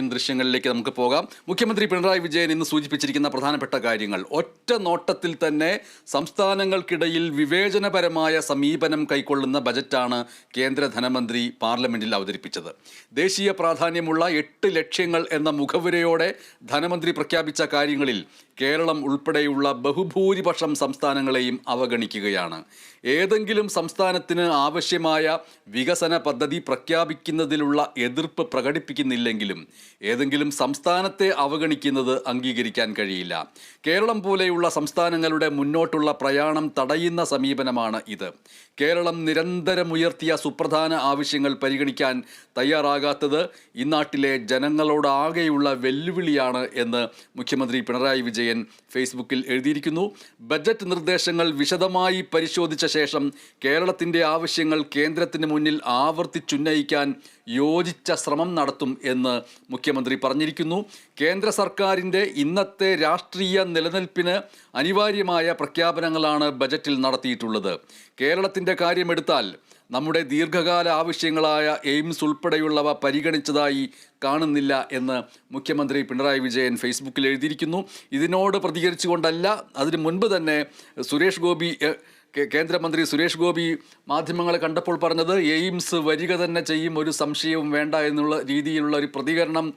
ും ദൃശ്യങ്ങളിലേക്ക് നമുക്ക് പോകാം. മുഖ്യമന്ത്രി പിണറായി വിജയൻ ഇന്ന് സൂചിപ്പിച്ചിരിക്കുന്ന പ്രധാനപ്പെട്ട കാര്യങ്ങൾ. ഒറ്റ നോട്ടത്തിൽ തന്നെ സംസ്ഥാനങ്ങൾക്കിടയിൽ വിവേചനപരമായ സമീപനം കൈക്കൊള്ളുന്ന ബജറ്റാണ് കേന്ദ്ര ധനമന്ത്രി പാർലമെന്റിൽ അവതരിപ്പിച്ചത്. ദേശീയ പ്രാധാന്യമുള്ള എട്ട് ലക്ഷ്യങ്ങൾ എന്ന മുഖവുരയോടെ ധനമന്ത്രി പ്രഖ്യാപിച്ച കാര്യങ്ങളിൽ കേരളം ഉൾപ്പെടെയുള്ള ബഹുഭൂരിപക്ഷം സംസ്ഥാനങ്ങളെയും അവഗണിക്കുകയാണ്. ഏതെങ്കിലും സംസ്ഥാനത്തിന് ആവശ്യമായ വികസന പദ്ധതി പ്രഖ്യാപിക്കുന്നതിലുള്ള എതിർപ്പ് പ്രകടിപ്പിക്കുന്നില്ലെങ്കിലും ഏതെങ്കിലും സംസ്ഥാനത്തെ അവഗണിക്കുന്നത് അംഗീകരിക്കാൻ കഴിയില്ല. കേരളം പോലെയുള്ള സംസ്ഥാനങ്ങളുടെ മുന്നോട്ടുള്ള പ്രയാണം തടയുന്ന സമീപനമാണ് ഇത്. കേരളം നിരന്തരം ഉയർത്തിയ സുപ്രധാന ആവശ്യങ്ങൾ പരിഗണിക്കാൻ തയ്യാറാകാത്തത് ഇന്നാട്ടിലെ ജനങ്ങളോടാകെയുള്ള വെല്ലുവിളിയാണ് എന്ന് മുഖ്യമന്ത്രി പിണറായി വിജയൻ ഫേസ്ബുക്കിൽ എഴുതിയിരിക്കുന്നു. ബജറ്റ് നിർദ്ദേശങ്ങൾ വിശദമായി പരിശോധിച്ച ശേഷം കേരളത്തിന്റെ ആവശ്യങ്ങൾ കേന്ദ്രത്തിന് മുന്നിൽ ആവർത്തിച്ചുന്നയിക്കാൻ യോജിച്ച ശ്രമം നടത്തും എന്ന് മുഖ്യമന്ത്രി പറഞ്ഞിരിക്കുന്നു. കേന്ദ്ര സർക്കാരിന്റെ ഇന്നത്തെ രാഷ്ട്രീയ നിലനിൽപ്പിന് അനിവാര്യമായ പ്രഖ്യാപനങ്ങളാണ് ബജറ്റിൽ നടത്തിയിട്ടുള്ളത്. കേരളത്തിന്റെ കാര്യമെടുത്താൽ നമ്മുടെ ദീർഘകാല ആവശ്യങ്ങളായ എയിംസ് ഉൾപ്പെടെയുള്ളവ പരിഗണിച്ചതായി കാണുന്നില്ല എന്ന് മുഖ്യമന്ത്രി പിണറായി വിജയൻ ഫേസ്ബുക്കിൽ എഴുതിയിരിക്കുന്നു. ഇതിനോട് പ്രതികരിച്ചുകൊണ്ടല്ല അതിനു മുൻപ് തന്നെ സുരേഷ് ഗോപി കേന്ദ്രമന്ത്രി സുരേഷ് ഗോപി മാധ്യമങ്ങളെ കണ്ടപ്പോൾ പറഞ്ഞത് എയിംസ് വരിക തന്നെ ചെയ്യും ഒരു സംശയവും വേണ്ട എന്നുള്ള രീതിയിലുള്ള ഒരു പ്രതികരണം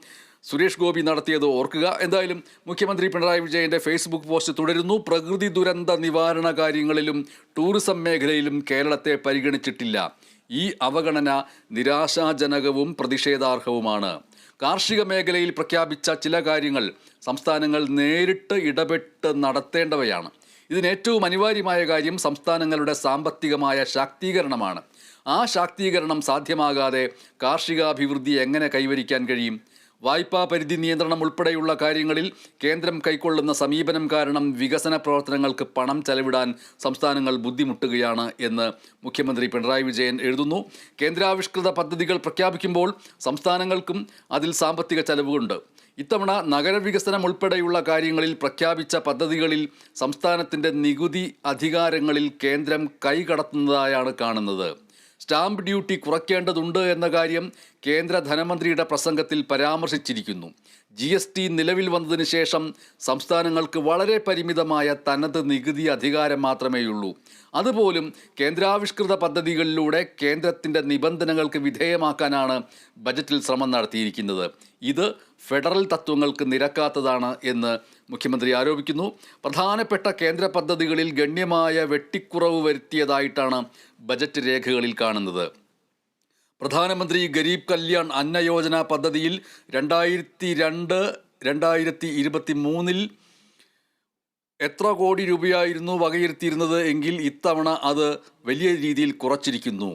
സുരേഷ് ഗോപി നടത്തിയത് ഓർക്കുക. എന്തായാലും മുഖ്യമന്ത്രി പിണറായി വിജയന്റെ ഫേസ്ബുക്ക് പോസ്റ്റ് തുടരുന്നു. പ്രകൃതി ദുരന്ത നിവാരണ കാര്യങ്ങളിലും ടൂറിസം മേഖലയിലും കേരളത്തെ പരിഗണിച്ചിട്ടില്ല. ഈ അവഗണന നിരാശാജനകവും പ്രതിഷേധാർഹവുമാണ്. കാർഷിക മേഖലയിൽ പ്രഖ്യാപിച്ച ചില കാര്യങ്ങൾ സംസ്ഥാനങ്ങൾ നേരിട്ട് ഇടപെട്ട് നടത്തേണ്ടവയാണ്. ഇതിന് ഏറ്റവും അനിവാര്യമായ കാര്യം സംസ്ഥാനങ്ങളുടെ സാമ്പത്തികമായ ശാക്തീകരണമാണ്. ആ ശാക്തീകരണം സാധ്യമാകാതെ കാർഷികാഭിവൃദ്ധി എങ്ങനെ കൈവരിക്കാൻ കഴിയും? വായ്പാ പരിധി നിയന്ത്രണം ഉൾപ്പെടെയുള്ള കാര്യങ്ങളിൽ കേന്ദ്രം കൈക്കൊള്ളുന്ന സമീപനം കാരണം വികസന പ്രവർത്തനങ്ങൾക്ക് പണം ചെലവിടാൻ സംസ്ഥാനങ്ങൾ ബുദ്ധിമുട്ടുകയാണ് എന്ന് മുഖ്യമന്ത്രി പിണറായി വിജയൻ എഴുതുന്നു. കേന്ദ്രാവിഷ്കൃത പദ്ധതികൾ പ്രഖ്യാപിക്കുമ്പോൾ സംസ്ഥാനങ്ങൾക്കും അതിൽ സാമ്പത്തിക ചെലവുണ്ട്. ഇത്തവണ നഗരവികസനം ഉൾപ്പെടെയുള്ള കാര്യങ്ങളിൽ പ്രഖ്യാപിച്ച പദ്ധതികളിൽ സംസ്ഥാനത്തിന്റെ നികുതി അധികാരങ്ങളിൽ കേന്ദ്രം കൈകടത്തുന്നതായാണ് കാണുന്നത്. സ്റ്റാമ്പ് ഡ്യൂട്ടി കുറയ്ക്കേണ്ടതുണ്ട് എന്ന കാര്യം കേന്ദ്ര ധനമന്ത്രിയുടെ പ്രസംഗത്തിൽ പരാമർശിച്ചിരിക്കുന്നു. ജി എസ് ടി നിലവിൽ വന്നതിന് ശേഷം സംസ്ഥാനങ്ങൾക്ക് വളരെ പരിമിതമായ തനത് നികുതി അധികാരം മാത്രമേയുള്ളൂ. അതുപോലും കേന്ദ്രാവിഷ്കൃത പദ്ധതികളിലൂടെ കേന്ദ്രത്തിന്റെ നിബന്ധനകൾക്ക് വിധേയമാക്കാനാണ് ബജറ്റിൽ ശ്രമം നടത്തിയിരിക്കുന്നത്. ഇത് ഫെഡറൽ തത്വങ്ങൾക്ക് നിരക്കാത്തതാണ് എന്ന് മുഖ്യമന്ത്രി ആരോപിക്കുന്നു. പ്രധാനപ്പെട്ട കേന്ദ്ര പദ്ധതികളിൽ ഗണ്യമായ വെട്ടിക്കുറവ് വരുത്തിയതായിട്ടാണ് ബജറ്റ് രേഖകളിൽ കാണുന്നത്. പ്രധാനമന്ത്രി ഗരീബ് കല്യാൺ അന്ന യോജന പദ്ധതിയിൽ രണ്ടായിരത്തി രണ്ട് രണ്ടായിരത്തി ഇരുപത്തി മൂന്നിൽ എത്ര കോടി രൂപയായിരുന്നു വകയിരുത്തിയിരുന്നത് എങ്കിൽ ഇത്തവണ അത് വലിയ രീതിയിൽ കുറച്ചിരിക്കുന്നു.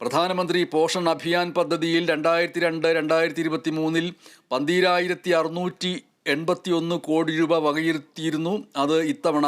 പ്രധാനമന്ത്രി പോഷൺ അഭിയാൻ പദ്ധതിയിൽ രണ്ടായിരത്തി രണ്ട് രണ്ടായിരത്തി ഇരുപത്തി മൂന്നിൽ പന്തീരായിരത്തി അറുന്നൂറ്റി എൺപത്തി ഒന്ന് കോടി രൂപ വകയിരുത്തിയിരുന്നു. അത് ഇത്തവണ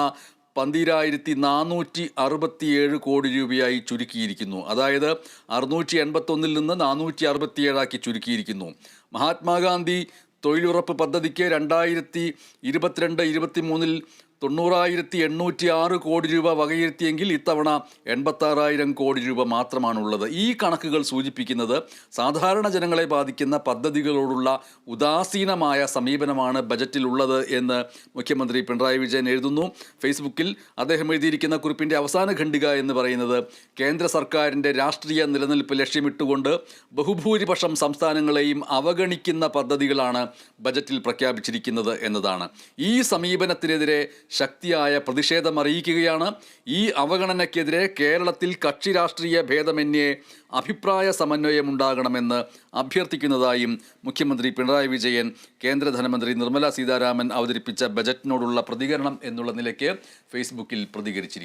പന്തീരായിരത്തി നാനൂറ്റി അറുപത്തിയേഴ് കോടി രൂപയായി ചുരുക്കിയിരിക്കുന്നു. അതായത് അറുന്നൂറ്റി എൺപത്തൊന്നിൽ നിന്ന് നാനൂറ്റി അറുപത്തിയേഴാക്കി ചുരുക്കിയിരിക്കുന്നു. മഹാത്മാഗാന്ധി തൊഴിലുറപ്പ് പദ്ധതിക്ക് രണ്ടായിരത്തി ഇരുപത്തിരണ്ട് ഇരുപത്തി മൂന്നിൽ തൊണ്ണൂറായിരത്തി എണ്ണൂറ്റി ആറ് കോടി രൂപ വകയിരുത്തിയെങ്കിൽ ഇത്തവണ എൺപത്താറായിരം കോടി രൂപ മാത്രമാണുള്ളത്. ഈ കണക്കുകൾ സൂചിപ്പിക്കുന്നത് സാധാരണ ജനങ്ങളെ ബാധിക്കുന്ന പദ്ധതികളോടുള്ള ഉദാസീനമായ സമീപനമാണ് ബജറ്റിലുള്ളത് എന്ന് മുഖ്യമന്ത്രി പിണറായി വിജയൻ എഴുതുന്നു. ഫേസ്ബുക്കിൽ അദ്ദേഹം എഴുതിയിരിക്കുന്ന കുറിപ്പിന്റെ അവസാന ഖണ്ഡിക എന്ന് പറയുന്നത് കേന്ദ്ര സർക്കാരിന്റെ രാഷ്ട്രീയ നിലനിൽപ്പ് ലക്ഷ്യമിട്ടുകൊണ്ട് ബഹുഭൂരിപക്ഷം സംസ്ഥാനങ്ങളെയും അവഗണിക്കുന്ന പദ്ധതികളാണ് ബജറ്റിൽ പ്രഖ്യാപിച്ചിരിക്കുന്നത് എന്നതാണ്. ഈ സമീപനത്തിനെതിരെ ശക്തിയായ പ്രതിഷേധം അറിയിക്കുകയാണ് ഈ അവഗണനയ്ക്കെതിരെ കേരളത്തിൽ കക്ഷി രാഷ്ട്രീയ ഭേദമന്യേ അഭിപ്രായ സമന്വയമുണ്ടാകണമെന്ന് അഭ്യർത്ഥിക്കുന്നതായും മുഖ്യമന്ത്രി പിണറായി വിജയൻ കേന്ദ്ര ധനമന്ത്രി നിർമ്മല സീതാരാമൻ അവതരിപ്പിച്ച ബജറ്റിനോടുള്ള പ്രതികരണം എന്നുള്ള നിലയ്ക്ക് ഫേസ്ബുക്കിൽ പ്രതികരിച്ചിരിക്കുന്നു.